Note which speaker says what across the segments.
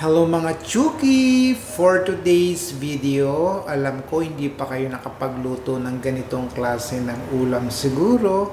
Speaker 1: Hello mga Chuki! For today's video, alam ko hindi pa kayo nakapagluto ng ganitong klase ng ulam siguro.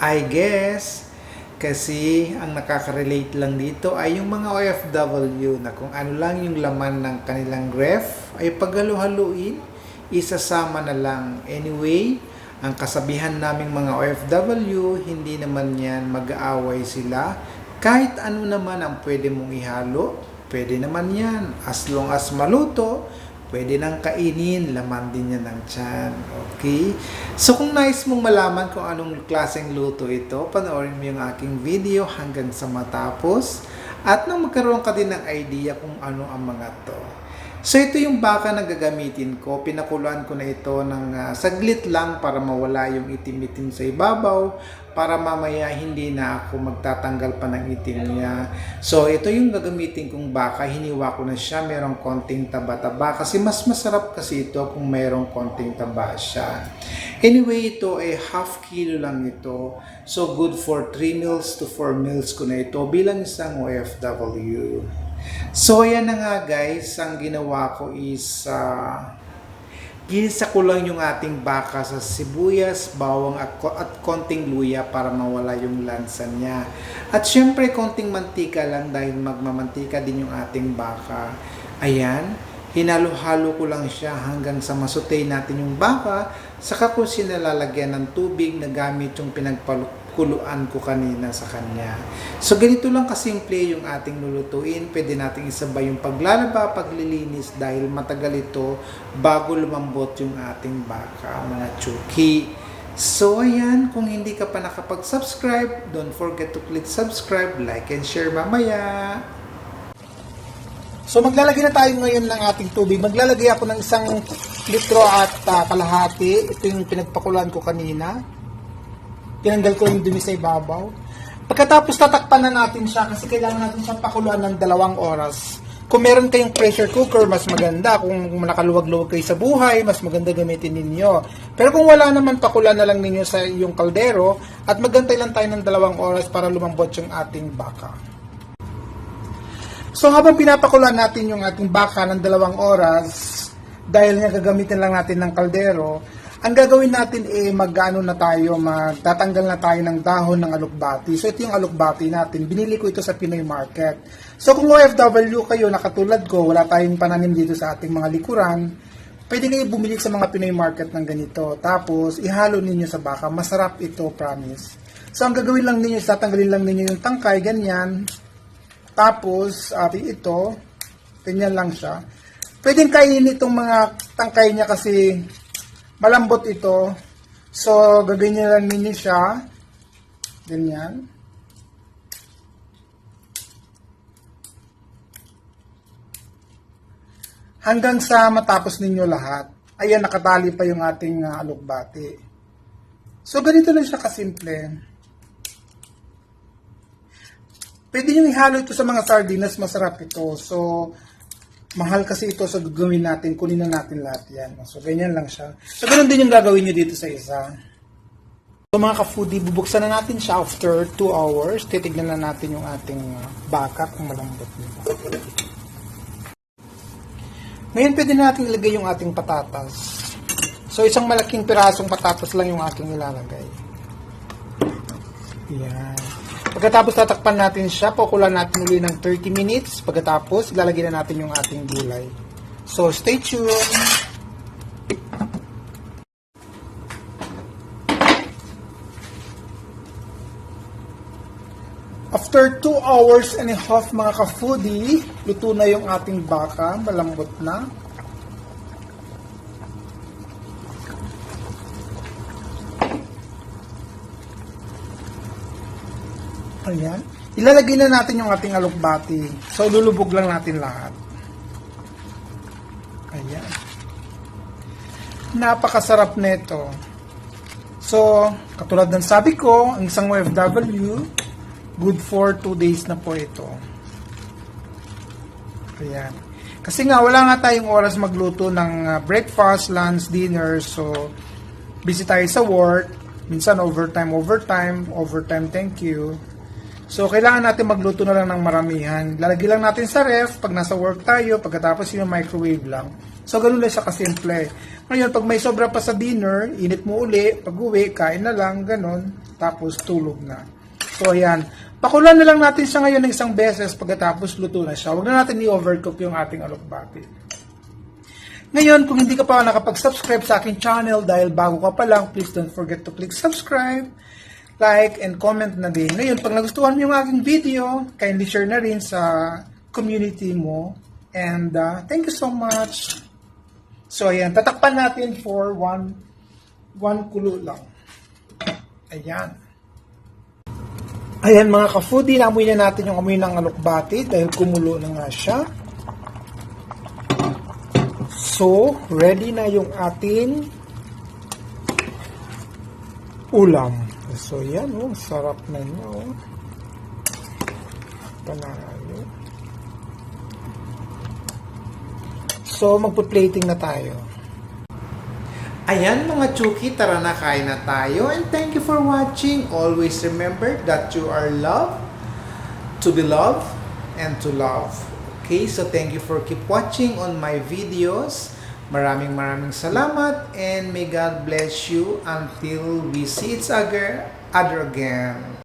Speaker 1: I guess, kasi ang nakaka-relate lang dito ay yung mga OFW na kung ano lang yung laman ng kanilang ref ay paghalu-haluin, isasama na lang. Anyway, ang kasabihan naming mga OFW, hindi naman yan mag-aaway sila. Kahit ano naman ang pwede mong ihalo, pwede naman yan. As long as maluto, pwede nang kainin, laman din yan ng tiyan. Okay? So kung nais mong malaman kung anong klaseng luto ito, panoorin mo yung aking video hanggang sa matapos. At nang magkaroon ka din ng idea kung ano ang mga to. So ito yung baka na gagamitin ko. Pinakuluan ko na ito ng ah, saglit lang para mawala yung itim-itim sa ibabaw para mamaya hindi na ako magtatanggal pa ng itim niya. So ito yung gagamitin kong baka. Hiniwa ko na siya. Merong konting taba-taba kasi mas masarap kasi ito kung merong konting taba siya. Anyway, ito ay half kilo lang ito. So good for 3 meals to 4 meals ko na ito bilang isang OFW. So, ayan na nga guys, ang ginawa ko is uh, ginisa ko lang yung ating baka sa sibuyas, bawang at, at konting luya para mawala yung lansa niya. At syempre, konting mantika lang dahil magmamantika din yung ating baka. Ayan, hinalo-halo ko lang siya hanggang sa masutay natin yung baka. Saka ko sinalalagyan ng tubig na gamit yung pinagpakuluan ko kanina sa kanya. So ganito lang kasimple yung ating lulutuin. Pwede nating isabay yung paglalaba, paglilinis dahil matagal ito bago lumambot yung ating baka, mga chuki. So ayan, kung hindi ka pa nakapag-subscribe, don't forget to click subscribe, like and share mamaya. So maglalagay na tayo ngayon ng ating tubig. Maglalagay ako ng isang litro at ah, kalahati. Ito yung pinagpakulan ko kanina. Tinanggal ko yung dumi sa ibabaw. Pagkatapos tatakpan na natin siya kasi kailangan natin siyang pakuluan ng dalawang oras. Kung meron kayong pressure cooker, mas maganda. Kung nakaluwag-luwag kayo sa buhay, mas maganda gamitin ninyo. Pero kung wala naman, pakulan na lang ninyo sa yung kaldero at magantay lang tayo ng dalawang oras para lumambot yung ating baka. So habang pinapakulan natin yung ating baka ng dalawang oras, dahil nga gagamitin lang natin ng kaldero, ang gagawin natin eh magano na tayo, magtatanggal na tayo ng dahon ng alukbati. So ito yung alukbati natin. Binili ko ito sa Pinoy Market. So kung OFW kayo na katulad ko, wala tayong pananim dito sa ating mga likuran, pwede kayo bumili sa mga Pinoy Market ng ganito. Tapos ihalo ninyo sa baka. Masarap ito, promise. So ang gagawin lang ninyo, tatanggalin lang ninyo yung tangkay, ganyan. Tapos, ati ito, ganyan lang siya. Pwedeng kainin itong mga tangkay niya kasi malambot ito. So, gaganyan lang ninyo siya. Ganyan. Hanggang sa matapos ninyo lahat. Ayan, nakatali pa yung ating uh, alukbati. So, ganito lang siya kasimple. Pwede nyo ihalo ito sa mga sardinas, masarap ito. So, mahal kasi ito sa gagawin natin, kunin na natin lahat yan. So, ganyan lang siya. So, ganun din yung gagawin nyo dito sa isa. So, mga ka-foodie, bubuksan na natin siya after 2 hours. Titignan na natin yung ating uh, baka kung malambot nito. Ngayon, pwede na natin ilagay yung ating patatas. So, isang malaking pirasong patatas lang yung aking ilalagay. Yan. Pagkatapos tatakpan natin siya, pakulan natin uli ng 30 minutes. Pagkatapos, ilalagay na natin yung ating gulay. So, stay tuned! After 2 hours and a half mga ka-foodie, luto na yung ating baka, malambot na. Ayan. Ilalagay na natin yung ating alukbati. So, lulubog lang natin lahat. Ayan. Napakasarap nito. So, katulad ng sabi ko, ang isang OFW, good for 2 days na po ito. Ayan. Kasi nga, wala nga tayong oras magluto ng uh, breakfast, lunch, dinner. So, busy tayo sa work. Minsan overtime, overtime, overtime, thank you. So, kailangan natin magluto na lang ng maramihan. Lalagay lang natin sa ref pag nasa work tayo, pagkatapos yung microwave lang. So, ganun lang siya kasimple. Ngayon, pag may sobra pa sa dinner, init mo uli, pag uwi, kain na lang, ganun, tapos tulog na. So, ayan. Pakulan na lang natin siya ngayon ng isang beses pagkatapos luto na siya. Huwag na natin i-overcook yung ating alokbati. Ngayon, kung hindi ka pa nakapag-subscribe sa aking channel dahil bago ka pa lang, please don't forget to click subscribe, like, and comment na din. Ngayon, pag nagustuhan mo yung aking video, kindly share na rin sa community mo. And uh, thank you so much. So, ayan, tatakpan natin for one, one kulo lang. Ayan. Ayan mga ka-foodie, naamoy na natin yung amoy ng alokbati dahil kumulo na nga siya. So, ready na yung ating ulam. So, yan oh, sarap na niya oh. Panalo. So, magpo-plating na tayo. Ayan mga Chuki, tara na kain na tayo. And thank you for watching. Always remember that you are loved, to be loved, and to love. Okay, so thank you for keep watching on my videos. Maraming maraming salamat and may God bless you until we see each other, again.